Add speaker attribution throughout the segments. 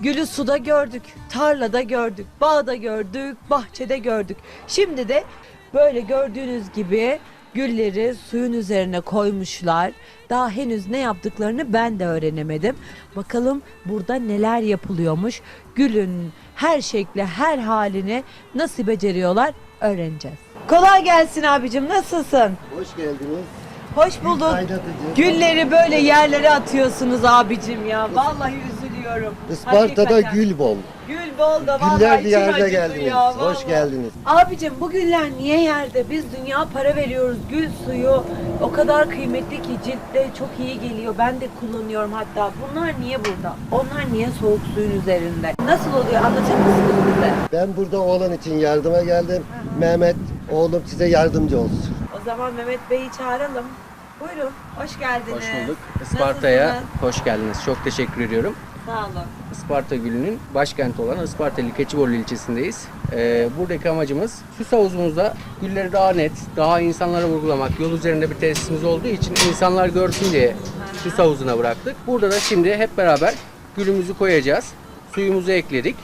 Speaker 1: Gülü suda gördük, tarlada gördük, bağda gördük, bahçede gördük. Şimdi de böyle gördüğünüz gibi gülleri suyun üzerine koymuşlar. Daha henüz ne yaptıklarını ben de öğrenemedim. Bakalım burada neler yapılıyormuş. Gülün her şekli, her halini nasıl beceriyorlar öğreneceğiz. Kolay gelsin abicim nasılsın?
Speaker 2: Hoş geldiniz.
Speaker 1: Hoş bulduk.
Speaker 2: Kaynatıcı.
Speaker 1: Gülleri böyle yerlere atıyorsunuz abicim ya. Vallahi üzülüyorum.
Speaker 2: Isparta'da
Speaker 1: Hakikaten.
Speaker 2: gül bol.
Speaker 1: Gül bol da vallahi
Speaker 2: Güller
Speaker 1: içim
Speaker 2: diyarına
Speaker 1: acıdı
Speaker 2: geldiniz.
Speaker 1: ya,
Speaker 2: Hoş
Speaker 1: vallahi.
Speaker 2: geldiniz.
Speaker 1: Abicim bu güller niye yerde? Biz dünya para veriyoruz. Gül suyu o kadar kıymetli ki ciltte çok iyi geliyor. Ben de kullanıyorum hatta. Bunlar niye burada? Onlar niye soğuk suyun üzerinde? Nasıl oluyor? Anlatır mısınız bize?
Speaker 2: Ben burada oğlan için yardıma geldim. Mehmet oğlum size yardımcı olsun.
Speaker 1: O zaman Mehmet Bey'i çağıralım. Buyurun. Hoş geldiniz.
Speaker 3: Hoş bulduk. Isparta'ya
Speaker 1: Nasılsınız?
Speaker 3: hoş geldiniz. Çok teşekkür ediyorum.
Speaker 1: Sağ olun.
Speaker 3: Isparta Gülü'nün başkenti olan Isparta ili Keçiborlu ilçesindeyiz. Ee, buradaki amacımız süs havuzumuzda gülleri daha net, daha insanlara vurgulamak. Yol üzerinde bir tesisimiz olduğu için insanlar görsün diye süs havuzuna bıraktık. Burada da şimdi hep beraber gülümüzü koyacağız. Suyumuzu ekledik.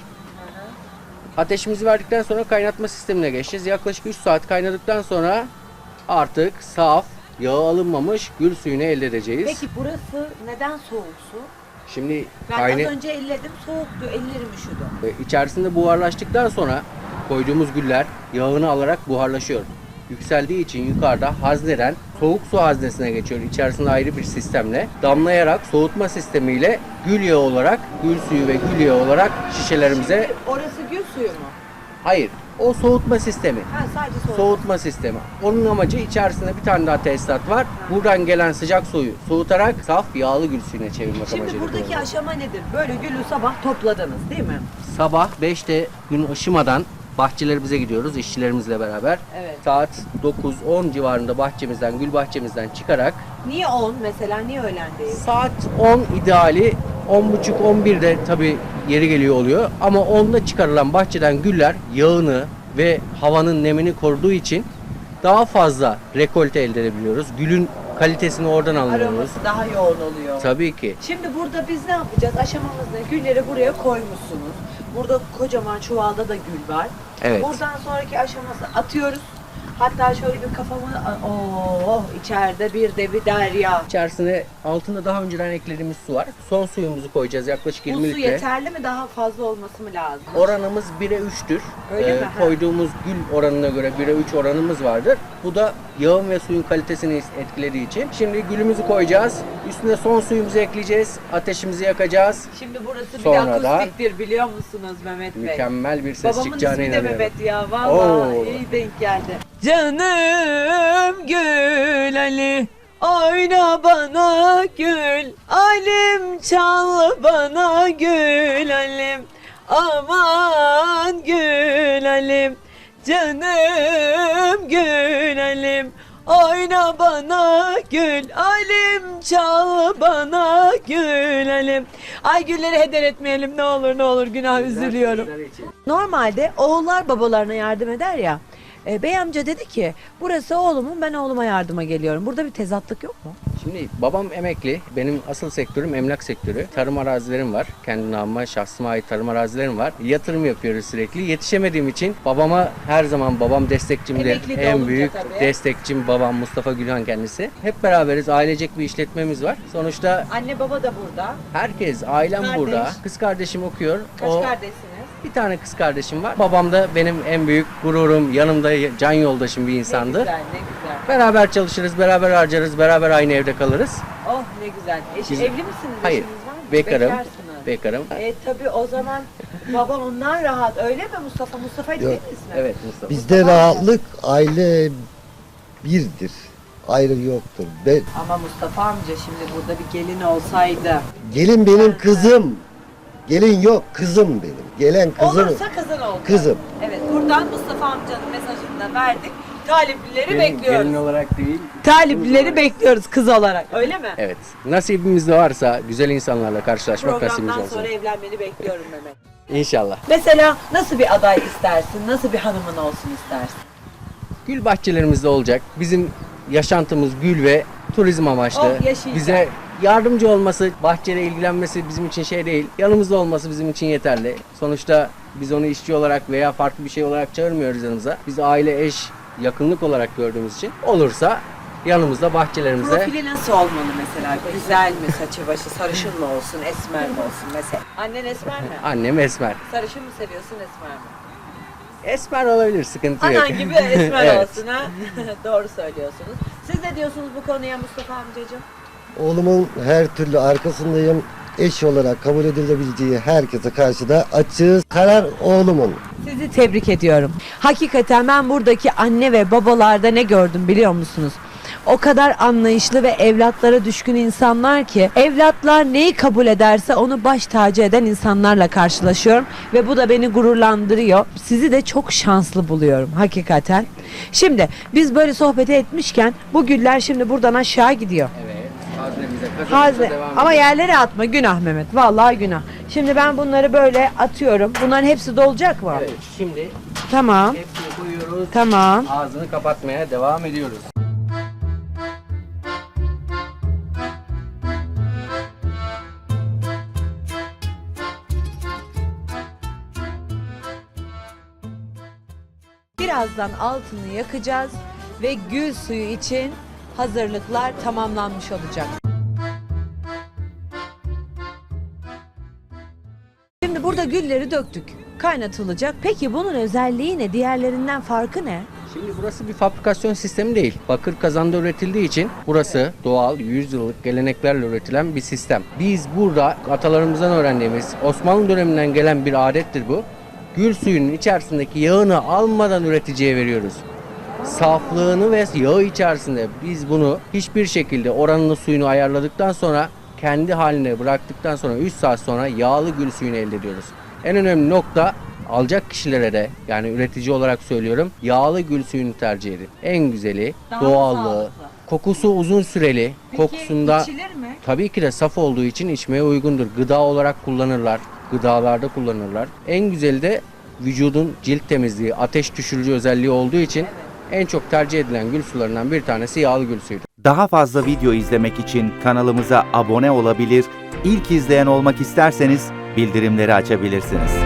Speaker 3: Ateşimizi verdikten sonra kaynatma sistemine geçeceğiz. Yaklaşık 3 saat kaynadıktan sonra artık saf, yağı alınmamış gül suyunu elde edeceğiz.
Speaker 1: Peki burası neden soğuk su?
Speaker 3: Şimdi
Speaker 1: Ben az önce elledim soğuktu. Ellerim üşüdü.
Speaker 3: E, İçerisinde buharlaştıktan sonra koyduğumuz güller yağını alarak buharlaşıyor. Yükseldiği için yukarıda hazneden soğuk su haznesine geçiyor. İçerisinde ayrı bir sistemle damlayarak soğutma sistemiyle gül yağı olarak, gül suyu ve gül yağı olarak şişelerimize
Speaker 1: Orası gül suyu mu?
Speaker 3: hayır o soğutma sistemi.
Speaker 1: Ha sadece.
Speaker 3: Soğutma sistemi. Onun amacı içerisinde bir tane daha tesisat var. Buradan gelen sıcak suyu soğutarak saf yağlı gül suyuna çevirmek
Speaker 1: Şimdi
Speaker 3: amacıyla
Speaker 1: buradaki
Speaker 3: kullanılıyor.
Speaker 1: aşama nedir? Böyle gülü sabah topladınız değil mi?
Speaker 3: Sabah 5'te gün ışımadan bahçelerimize gidiyoruz işçilerimizle beraber.
Speaker 1: Evet.
Speaker 3: Saat 9-10 civarında bahçemizden, gül bahçemizden çıkarak
Speaker 1: Niye 10 mesela? Niye öğlen değil?
Speaker 3: saat 10 ideali 10.30-11'de tabi yeri geliyor oluyor. Ama 10'da çıkarılan bahçeden güller yağını ve havanın nemini koruduğu için daha fazla rekolte elde edebiliyoruz. Gülün kalitesini oradan alıyoruz.
Speaker 1: Aroması daha yoğun oluyor.
Speaker 3: Tabii ki.
Speaker 1: Şimdi burada biz ne yapacağız? Aşamamız ne? Gülleri buraya koymuşsunuz. Burada kocaman çuvalda da gül var.
Speaker 3: Evet.
Speaker 1: Buradan sonraki aşaması atıyoruz. Hatta şöyle bir kafamı... Oh içeride bir de bir derya.
Speaker 3: İçerisine altında daha önceden eklediğimiz su var. Son suyumuzu koyacağız yaklaşık
Speaker 1: Bu
Speaker 3: 20
Speaker 1: su
Speaker 3: litre.
Speaker 1: yeterli mi? Daha fazla olması mı lazım?
Speaker 3: Oranımız 1'e 3'tür.
Speaker 1: Öyle mi? Ha.
Speaker 3: Koyduğumuz gül oranına göre 1'e 3 oranımız vardır. Bu da yağın ve suyun kalitesini etkilediği için. Şimdi gülümüzü koyacağız. Üstüne son suyumuzu ekleyeceğiz. Ateşimizi yakacağız.
Speaker 1: Şimdi burası bir
Speaker 3: Sonra da-
Speaker 1: akustiktir biliyor musunuz Mehmet Bey?
Speaker 3: Mükemmel bir ses
Speaker 1: Babamın
Speaker 3: çıkacağına
Speaker 1: ismi de
Speaker 3: inanıyorum.
Speaker 1: Mehmet ya. Vallahi
Speaker 3: Oo.
Speaker 1: iyi denk geldi. Canım Gül Ali Oyna bana gül Alim çal bana gül Alim Aman gül Alim Canım gül Alim Oyna bana gül Alim çal bana gül Alim Ay gülleri heder etmeyelim ne olur ne olur günah üzülüyorum. Normalde oğullar babalarına yardım eder ya. E, bey amca dedi ki burası oğlumun ben oğluma yardıma geliyorum. Burada bir tezatlık yok mu?
Speaker 3: Şimdi babam emekli. Benim asıl sektörüm emlak sektörü. Tarım arazilerim var. Kendi namıma, şahsıma ait tarım arazilerim var. Yatırım yapıyoruz sürekli. Yetişemediğim için babama her zaman babam destekçimdir.
Speaker 1: Emekli de
Speaker 3: En
Speaker 1: olunca
Speaker 3: büyük
Speaker 1: tabii.
Speaker 3: destekçim babam Mustafa Gülhan kendisi. Hep beraberiz. Ailecek bir işletmemiz var. Sonuçta
Speaker 1: Anne baba da burada.
Speaker 3: herkes, ailem
Speaker 1: Kardeş.
Speaker 3: burada. Kız kardeşim okuyor.
Speaker 1: Kaç kardeşsiniz?
Speaker 3: bir tane kız kardeşim var. Babam da benim en büyük gururum, yanımda can yoldaşım bir
Speaker 1: Ne
Speaker 3: insandı.
Speaker 1: güzel ne güzel.
Speaker 3: Beraber çalışırız, beraber harcarız, beraber aynı evde kalırız.
Speaker 1: Oh ne güzel. Eş,
Speaker 3: Biz-
Speaker 1: evli misiniz?
Speaker 3: Hayır,
Speaker 1: Eşiniz var mı?
Speaker 3: bekarım.
Speaker 1: Bekarsınız.
Speaker 3: Bekarım.
Speaker 1: E tabi o zaman baba ondan rahat. Öyle mi Mustafa? Mustafa değil mi ismi?
Speaker 3: Evet Mustafa.
Speaker 2: Bizde rahatlık aile birdir. Ayrı yoktur. Ben,
Speaker 1: Ama Mustafa amca şimdi burada bir gelin olsaydı.
Speaker 2: gelin benim kızım. Gelin yok kızım benim. Gelen kızım.
Speaker 1: Olursa kızın oldu.
Speaker 2: Kızım.
Speaker 1: Evet buradan Mustafa amcanın mesajını da verdik. Taliplileri
Speaker 3: Gelin-
Speaker 1: bekliyoruz.
Speaker 3: Gelin olarak değil.
Speaker 1: Taliplileri bekliyoruz kız olarak. Öyle mi?
Speaker 3: Evet. Nasibimizde varsa güzel insanlarla karşılaşmak nasibimiz
Speaker 1: Programdan
Speaker 3: olsun.
Speaker 1: sonra evlenmeni bekliyorum Mehmet.
Speaker 3: İnşallah.
Speaker 1: Mesela nasıl bir aday istersin? Nasıl bir hanımın olsun istersin?
Speaker 3: Gül bahçelerimizde olacak. Bizim yaşantımız gül ve turizm amaçlı.
Speaker 1: Oh, yaşayacak.
Speaker 3: Bize yardımcı olması, bahçeyle ilgilenmesi bizim için şey değil. Yanımızda olması bizim için yeterli. Sonuçta biz onu işçi olarak veya farklı bir şey olarak çağırmıyoruz yanımıza. Biz aile, eş, yakınlık olarak gördüğümüz için olursa yanımızda bahçelerimize
Speaker 1: Profili nasıl olmalı mesela? Güzel mi saçı başı? Sarışın mı olsun? Esmer mi olsun mesela? Annen esmer mi?
Speaker 3: annem esmer.
Speaker 1: Sarışın mı seviyorsun esmer mi?
Speaker 3: Esmer olabilir sıkıntı yok.
Speaker 1: Anan gibi esmer
Speaker 3: Evet.
Speaker 1: olsun ha. Doğru söylüyorsunuz. Siz ne diyorsunuz bu konuya Mustafa amcacığım?
Speaker 2: Oğlumun her türlü arkasındayım. Eş olarak kabul edilebileceği herkese karşı da açığız. Karar oğlumun.
Speaker 1: Sizi tebrik ediyorum. Hakikaten ben buradaki anne ve babalarda ne gördüm biliyor musunuz? O kadar anlayışlı ve evlatlara düşkün insanlar ki evlatlar neyi kabul ederse onu baş tacı eden insanlarla karşılaşıyorum ve bu da beni gururlandırıyor. Sizi de çok şanslı buluyorum hakikaten. Şimdi biz böyle sohbet etmişken bu güller şimdi buradan aşağı gidiyor. Hazne. Ama yerlere atma günah Mehmet. Vallahi günah. Şimdi ben bunları böyle atıyorum. Bunların hepsi dolacak mı?
Speaker 3: Evet, şimdi
Speaker 1: Tamam.
Speaker 3: hepsini koyuyoruz.
Speaker 1: Tamam.
Speaker 3: Ağzını kapatmaya devam ediyoruz.
Speaker 1: Birazdan altını yakacağız ve gül suyu için hazırlıklar tamamlanmış olacak. Burada gülleri döktük. Kaynatılacak. Peki bunun özelliği ne? Diğerlerinden farkı ne?
Speaker 3: Şimdi burası bir fabrikasyon sistemi değil. Bakır kazanda üretildiği için burası doğal 100 yıllık geleneklerle üretilen bir sistem. Biz burada atalarımızdan öğrendiğimiz Osmanlı döneminden gelen bir adettir bu. Gül suyunun içerisindeki yağını almadan üreticiye veriyoruz. Saflığını ve yağı içerisinde biz bunu hiçbir şekilde oranını suyunu ayarladıktan sonra kendi haline bıraktıktan sonra 3 saat sonra yağlı gül suyunu elde ediyoruz. En önemli nokta alacak kişilere de yani üretici olarak söylüyorum yağlı gül suyunu tercih edin. En güzeli,
Speaker 1: Daha
Speaker 3: doğallığı,
Speaker 1: sağlıklı.
Speaker 3: kokusu uzun süreli, kokusunda
Speaker 1: içilir mi?
Speaker 3: tabii ki de saf olduğu için içmeye uygundur. Gıda olarak kullanırlar, gıdalarda kullanırlar. En güzeli de vücudun cilt temizliği, ateş düşürücü özelliği olduğu için en çok tercih edilen gül sularından bir tanesi yağlı gül suyudur.
Speaker 4: Daha fazla video izlemek için kanalımıza abone olabilir, ilk izleyen olmak isterseniz bildirimleri açabilirsiniz.